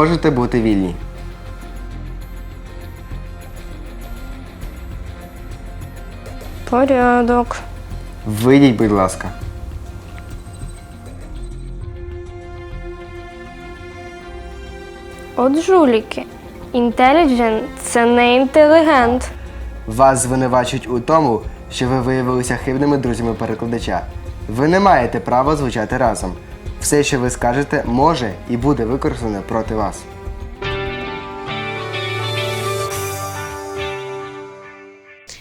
Можете бути вільні. Порядок. Вийдіть, будь ласка. От жуліки. Intelligent – це не інтелігент. Вас звинувачують у тому, що ви виявилися хибними друзями перекладача. Ви не маєте права звучати разом. Все, що ви скажете, може і буде використане проти вас.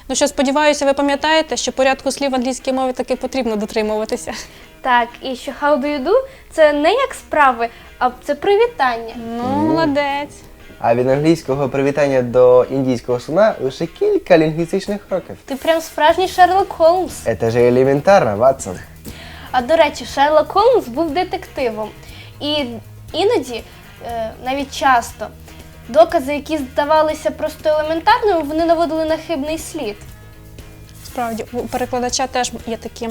Ну що, сподіваюся, ви пам'ятаєте, що порядку слів в англійській мові таки потрібно дотримуватися. Так, і що how do you do – це не як справи, а це привітання. Ну, молодець. А від англійського привітання до індійського слона лише кілька лінгвістичних кроків. Ти прям справжній Шерлок Холмс. Це ж елементарно, Ватсон. А до речі, Шерлок Холмс був детективом. І іноді, е, навіть часто, докази, які здавалися просто елементарними, вони наводили на хибний слід. Справді, у перекладача теж є такі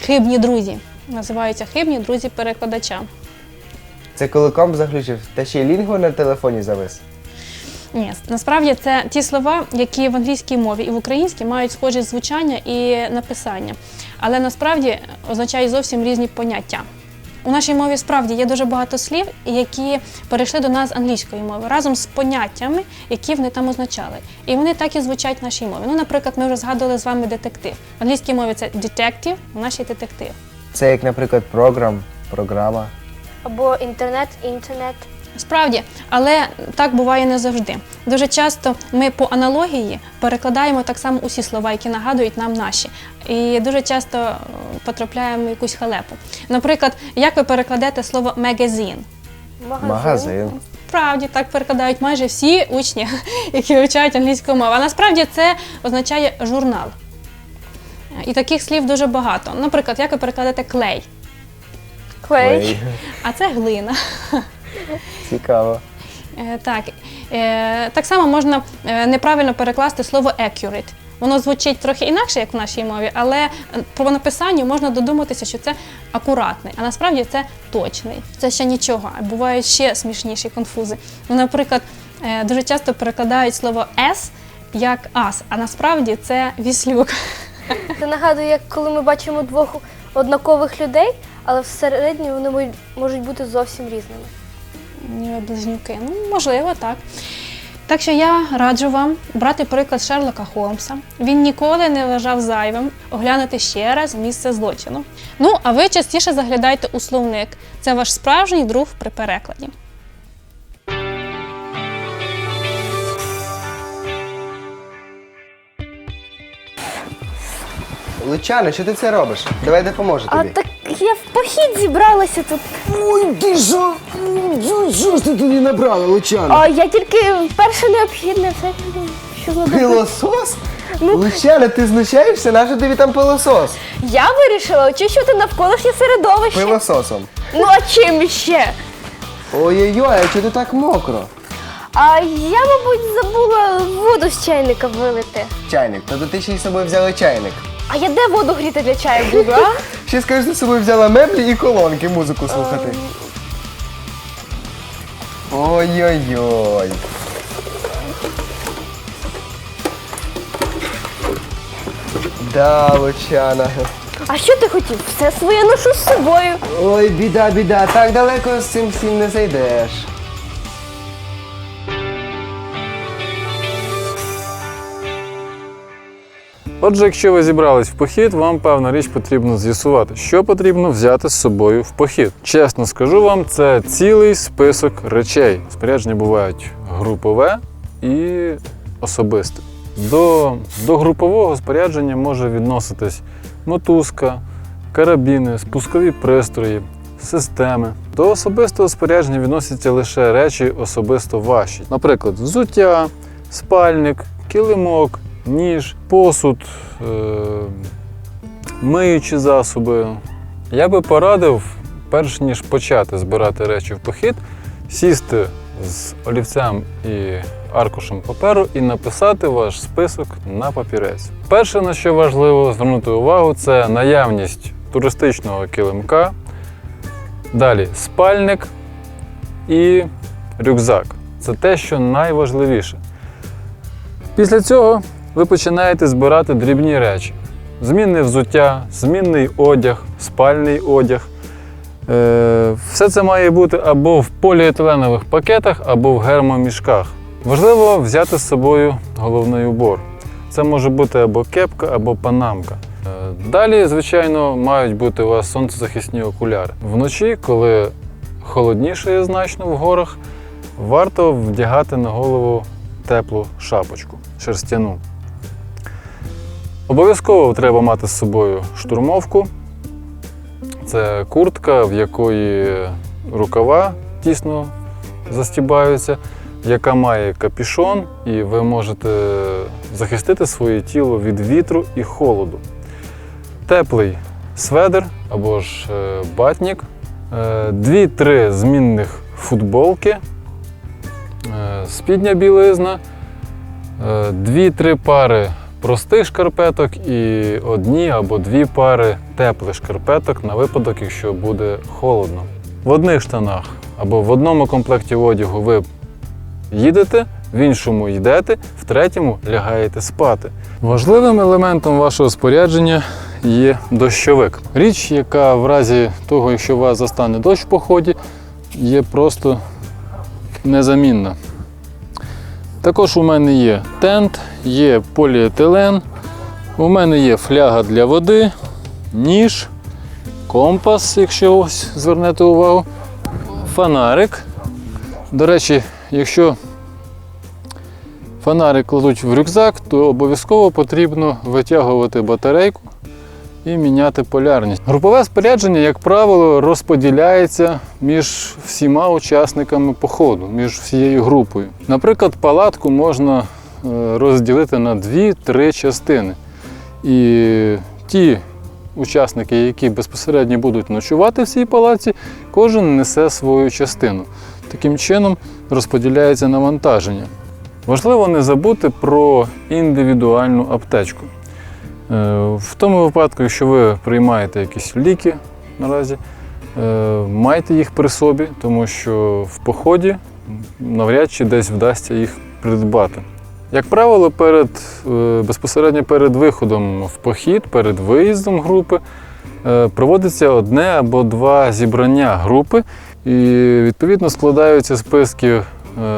хибні друзі. Називаються хибні друзі перекладача. Це коли комп заглючив, та ще й лінгво на телефоні завис. Ні, насправді це ті слова, які в англійській мові і в українській мають схожі звучання і написання, але насправді означають зовсім різні поняття. У нашій мові справді є дуже багато слів, які перейшли до нас з англійської мови разом з поняттями, які вони там означали. І вони так і звучать в нашій мові. Ну, наприклад, ми вже згадували з вами детектив. В англійській мові це детектив, в нашій детектив. Це як, наприклад, програм, програма. Або інтернет, інтернет. Справді, але так буває не завжди. Дуже часто ми по аналогії перекладаємо так само усі слова, які нагадують нам наші. І дуже часто е, потрапляємо в якусь халепу. Наприклад, як ви перекладете слово магазин? Магазин. Справді так перекладають майже всі учні, які вивчають англійську мову. А насправді це означає журнал. І таких слів дуже багато. Наприклад, як ви перекладете клей, Клей. а це глина. Цікаво. Е, Так, Е, так само можна е, неправильно перекласти слово accurate. Воно звучить трохи інакше, як в нашій мові, але по написанню можна додуматися, що це акуратний, а насправді це точний. Це ще нічого. Бувають ще смішніші конфузи. Ну, наприклад, е, дуже часто перекладають слово S як ас, а насправді це віслюк. Це нагадує, як коли ми бачимо двох однакових людей, але всередині вони можуть бути зовсім різними. Близнюки. Ну, можливо, так. Так що я раджу вам брати приклад Шерлока Холмса. Він ніколи не вважав зайвим оглянути ще раз місце злочину. Ну, а ви частіше заглядайте у словник. Це ваш справжній друг при перекладі. Лучане, що ти це робиш? Давай допоможу А тобі. так я в похід зібралася тут. Ой, ти що? Що ж ти тоді набрала, Лучана? А я тільки перше необхідне, все що зробити. Пилосос? Ну. Лучана, ти знущаєшся? Нащо тобі там пилосос? Я вирішила очищувати навколишнє середовище. Пилососом. Ну а чим ще? Ой-ой-ой, а чого ти так мокро? А я, мабуть, забула воду з чайника вилити. Чайник, тобто ти ще й з собою взяла чайник. А я де воду гріти для чаю буду, а? Ще скажеш, ти з собою взяла меблі і колонки музику слухати. Ой-ой-ой. Да, Лучана. А що ти хотів? Все своє ношу з собою. Ой, біда, біда, так далеко з цим всім не зайдеш. Отже, якщо ви зібрались в похід, вам певна річ потрібно з'ясувати, що потрібно взяти з собою в похід. Чесно скажу вам, це цілий список речей. Спорядження бувають групове і особисте. До, до групового спорядження може відноситись мотузка, карабіни, спускові пристрої, системи. До особистого спорядження відносяться лише речі особисто ваші. Наприклад, взуття, спальник, килимок, ніж, посуд, е- миючі засоби. Я би порадив, перш ніж почати збирати речі в похід, сісти з олівцем і аркушем паперу і написати ваш список на папірець. Перше, на що важливо звернути увагу, це наявність туристичного килимка, далі спальник і рюкзак. Це те, що найважливіше. Після цього ви починаєте збирати дрібні речі: змінне взуття, змінний одяг, спальний одяг. Е, Все це має бути або в поліетиленових пакетах, або в гермомішках. Важливо взяти з собою головний убор. Це може бути або кепка, або панамка. Е, Далі, звичайно, мають бути у вас сонцезахисні окуляри. Вночі, коли холодніше є значно в горах, варто вдягати на голову теплу шапочку шерстяну. Обов'язково треба мати з собою штурмовку. Це куртка, в якої рукава тісно застібаються, яка має капішон, і ви можете захистити своє тіло від вітру і холоду. Теплий сведер або ж е, батнік, е, дві-три змінних футболки, е, спідня білизна, дві-три пари простих шкарпеток і одні або дві пари теплих шкарпеток на випадок, якщо буде холодно. В одних штанах або в одному комплекті одягу ви їдете, в іншому йдете, в третьому лягаєте спати. Важливим елементом вашого спорядження є дощовик. Річ, яка в разі того, якщо вас застане дощ в поході, є просто незамінна. Також у мене є тент, є поліетилен, у мене є фляга для води, ніж, компас, якщо ось звернете увагу, фонарик. До речі, якщо фонарик кладуть в рюкзак, то обов'язково потрібно витягувати батарейку і міняти полярність. Групове спорядження, як правило, розподіляється між всіма учасниками походу, між всією групою. Наприклад, палатку можна е, розділити на 2-3 частини. І ті учасники, які безпосередньо будуть ночувати в цій палаці, кожен несе свою частину. Таким чином розподіляється навантаження. Важливо не забути про індивідуальну аптечку. Е, В тому випадку, якщо ви приймаєте якісь ліки наразі, е, майте їх при собі, тому що в поході навряд чи десь вдасться їх придбати. Як правило, перед, е, безпосередньо перед виходом в похід, перед виїздом групи, проводиться одне або два зібрання групи, і відповідно складаються списки,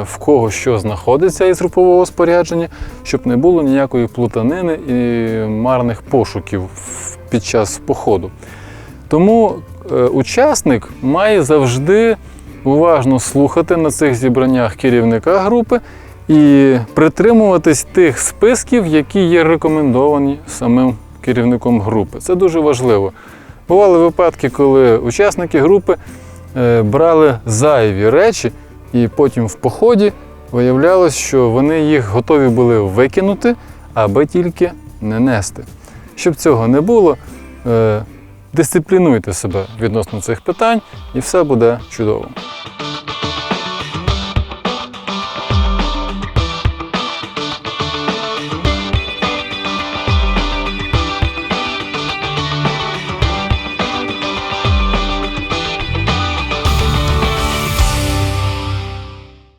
в кого що знаходиться із групового спорядження, щоб не було ніякої плутанини і марних пошуків під час походу. Тому е, учасник має завжди уважно слухати на цих зібраннях керівника групи і притримуватись тих списків, які є рекомендовані самим керівником групи. Це дуже важливо. Бували випадки, коли учасники групи е, брали зайві речі, і потім в поході виявлялось, що вони їх готові були викинути, аби тільки не нести. Щоб цього не було, е, дисциплінуйте себе відносно цих питань, і все буде чудово.